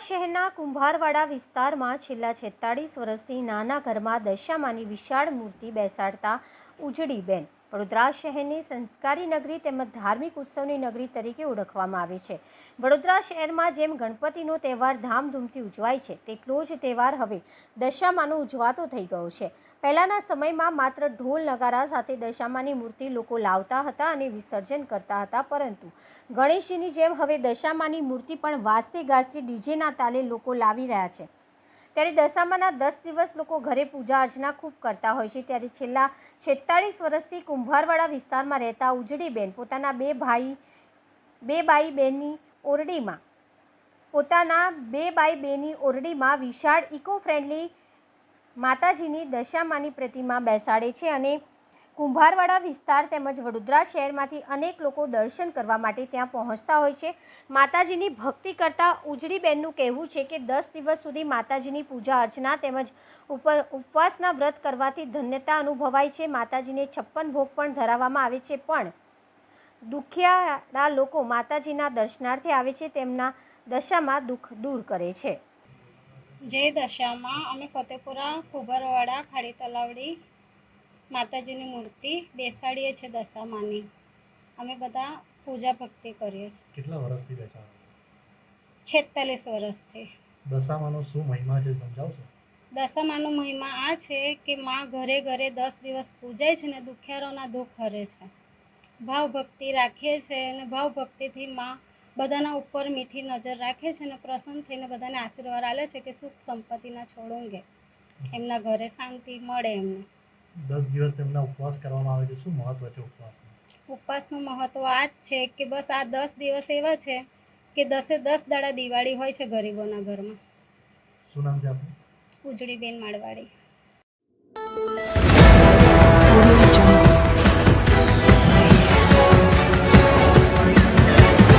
શહેરના કુંભારવાડા વિસ્તારમાં છેલ્લા છેતાળીસ વર્ષથી નાના ઘરમાં દશામાની વિશાળ મૂર્તિ બેસાડતા ઉજળીબેન વડોદરા શહેરની સંસ્કારી નગરી તેમજ ધાર્મિક ઉત્સવની નગરી તરીકે ઓળખવામાં આવે છે. વડોદરા શહેરમાં જેમ ગણપતિનો તહેવાર ધામધૂમથી ઉજવાય છે, તેટલો જ તહેવાર હવે દશામાનો ઉજવાતો થઈ ગયો છે. પહેલાંના સમયમાં માત્ર ઢોલ નગારા સાથે દશામાની મૂર્તિ લોકો લાવતા હતા અને વિસર્જન કરતા હતા, પરંતુ ગણેશજીની જેમ હવે દશામાની મૂર્તિ પણ વાજતે ગાજતે ડીજેના તાલે લોકો લાવી રહ્યા છે. ત્યારે દશામાના દસ દિવસ લોકો ઘરે પૂજા અર્ચના ખૂબ કરતા હોય છે. ત્યારે છેલ્લા છેતાળીસ વર્ષથી કુંભારવાડા વિસ્તારમાં રહેતા ઉજળીબેન પોતાના બે ભાઈ, બે બાઈ બેનની ઓરડીમાં પોતાના બે બાઈ બેની ઓરડીમાં વિશાળ ઇકો ફ્રેન્ડલી માતાજીની દશામાની પ્રતિમા બેસાડે છે અને કુંભારવાડા વિસ્તાર તેમજ વડોદરા શહેરમાંથી અનેક લોકો દર્શન કરવા માટે ત્યાં પહોંચતા હોય છે. માતાજીની ભક્તિ કરતા ઉજળીબેનનું કહેવું છે કે દસ દિવસ સુધી માતાજીની પૂજા અર્ચના તેમજ ઉપર ઉપવાસના વ્રત કરવાથી ધન્યતા અનુભવાય છે. માતાજીને છપ્પન ભોગ પણ ધરાવવામાં આવે છે, પણ દુખિયાળા લોકો માતાજીના દર્શનાર્થે આવે છે, તેમના દશામાં દુઃખ દૂર કરે છે. જે દશામાં અમે ફતેપુરા, કુંભારવાડા ખાડી તલાવડી માતાજીની મૂર્તિ બેસાડીએ છીએ દશામાની. અમે બધા પૂજા ભક્તિ કરીએ છીએ. કેટલા વર્ષથી બેસાડો છેતાલીસ વર્ષથી. દશામાનો શું મહિમા છે સમજાવશો દશામાનો મહિમા આ છે કે માં ઘરે ઘરે દસ દિવસ પૂજાય છે ને દુખિયારોના દુઃખ હરે છે. ભાવ ભક્તિ રાખીએ છીએ અને ભાવ ભક્તિથી માં બધાના ઉપર મીઠી નજર રાખે છે અને પ્રસન્ન થઈને બધાને આશીર્વાદ આલે છે કે સુખ સંપત્તિના છોડોંગે એમના ઘરે શાંતિ મળે એમને. દસ દિવસ તેમના ઉપવાસ કરવામાં આવે છે. શું મહત્વ છે ઉપવાસનું ઉપવાસનું મહત્વ આ જ છે કે બસ આ દસ દિવસ એવા છે કે દસે દસ દાડા દિવાળી હોય છે ગરીબોના ઘરમાં. શું નામ છે આપનું? ઉજળીબેન માળવાડી